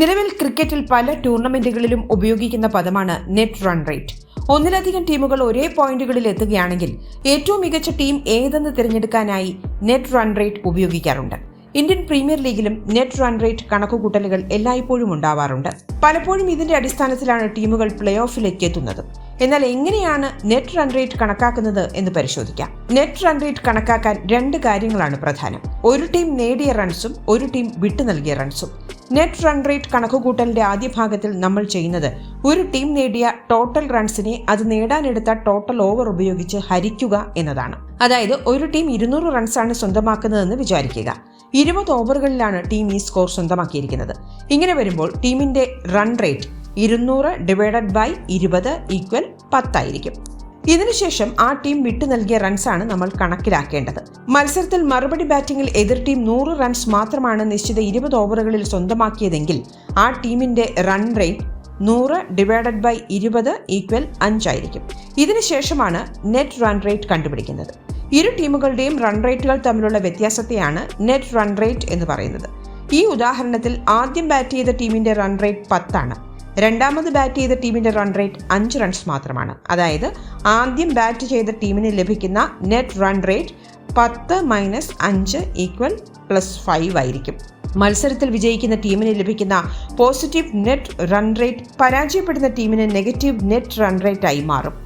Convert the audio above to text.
നിലവിൽ ക്രിക്കറ്റിൽ പല ടൂർണമെന്റുകളിലും ഉപയോഗിക്കുന്ന പദമാണ് നെറ്റ് റൺ റേറ്റ് ഒന്നിലധികം ടീമുകൾ ഒരേ പോയിന്റുകളിൽ എത്തുകയാണെങ്കിൽ ഏറ്റവും മികച്ച ടീം ഏതെന്ന് തിരഞ്ഞെടുക്കാനായി നെറ്റ് റൺ റേറ്റ് ഉപയോഗിക്കാറുണ്ട്. ഇന്ത്യൻ പ്രീമിയർ ലീഗിലും നെറ്റ് റൺ റേറ്റ് കണക്കുകൂട്ടലുകൾ എല്ലായ്പ്പോഴും ഉണ്ടാവാറുണ്ട്. പലപ്പോഴും ഇതിന്റെ അടിസ്ഥാനത്തിലാണ് ടീമുകൾ പ്ലേ ഓഫിലേക്ക് എത്തുന്നത്. എന്നാൽ എങ്ങനെയാണ് നെറ്റ് റൺ റേറ്റ് കണക്കാക്കുന്നത് എന്ന് പരിശോധിക്കാം. നെറ്റ് റൺ റേറ്റ് കണക്കാക്കാൻ രണ്ട് കാര്യങ്ങളാണ് പ്രധാനം. ഒരു ടീം നേടിയ റൺസും ഒരു ടീം വിട്ടു നൽകിയ റൺസും നെറ്റ് റൺ റേറ്റ് കണക്കുകൂട്ടലിന്റെ ആദ്യ ഭാഗത്തിൽ നമ്മൾ ചെയ്യുന്നത് ഒരു ടീം നേടിയ ടോട്ടൽ റൺസിനെ അത് നേടാനെടുത്ത ടോട്ടൽ ഓവർ ഉപയോഗിച്ച് ഹരിക്കുക എന്നതാണ്. അതായത് ഒരു ടീം ഇരുന്നൂറ് റൺസാണ് സ്വന്തമാക്കുന്നതെന്ന് വിചാരിക്കുക. ഇരുപത് ഓവറുകളിലാണ് ടീം ഈ സ്കോർ സ്വന്തമാക്കിയിരിക്കുന്നത്. ഇങ്ങനെ വരുമ്പോൾ ടീമിന്റെ റൺ റേറ്റ് ഇരുന്നൂറ് ഡിവൈഡഡ് ബൈ ഇരുപത് ഈക്വൽ പത്തായിരിക്കും. ഇതിനുശേഷം ആ ടീം വിട്ടു നൽകിയ റൺസാണ് നമ്മൾ കണക്കിലാക്കേണ്ടത്. മത്സരത്തിൽ മറുപടി ബാറ്റിംഗിൽ എതിർ ടീം നൂറ് റൺസ് മാത്രമാണ് നിശ്ചിത ഇരുപത് ഓവറുകളിൽ സ്വന്തമാക്കിയതെങ്കിൽ ആ ടീമിന്റെ റൺ റേറ്റ് നൂറ് ഡിവൈഡഡ് ബൈ ഇരുപത് ഈക്വൽ അഞ്ചായിരിക്കും. ഇതിനുശേഷമാണ് നെറ്റ് റൺ റേറ്റ് കണ്ടുപിടിക്കുന്നത്. ഇരു ടീമുകളുടെയും റൺ റേറ്റുകൾ തമ്മിലുള്ള വ്യത്യാസത്തെയാണ് നെറ്റ് റൺ റേറ്റ് എന്ന് പറയുന്നത്. ഈ ഉദാഹരണത്തിൽ ആദ്യം ബാറ്റ് ചെയ്ത ടീമിന്റെ റൺ റേറ്റ് പത്താണ്. രണ്ടാമത് ബാറ്റ് ചെയ്ത ടീമിന്റെ റൺ റേറ്റ് അഞ്ച് റൺസ് മാത്രമാണ്. അതായത് ആദ്യം ബാറ്റ് ചെയ്ത ടീമിന് ലഭിക്കുന്ന നെറ്റ് റൺ റേറ്റ് പത്ത് മൈനസ് അഞ്ച് ഈക്വൽ പ്ലസ് ഫൈവ് ആയിരിക്കും. മത്സരത്തിൽ വിജയിക്കുന്ന ടീമിന് ലഭിക്കുന്ന പോസിറ്റീവ് നെറ്റ് റൺ റേറ്റ് പരാജയപ്പെടുന്ന ടീമിന് നെഗറ്റീവ് നെറ്റ് റൺ റേറ്റ് ആയി മാറും.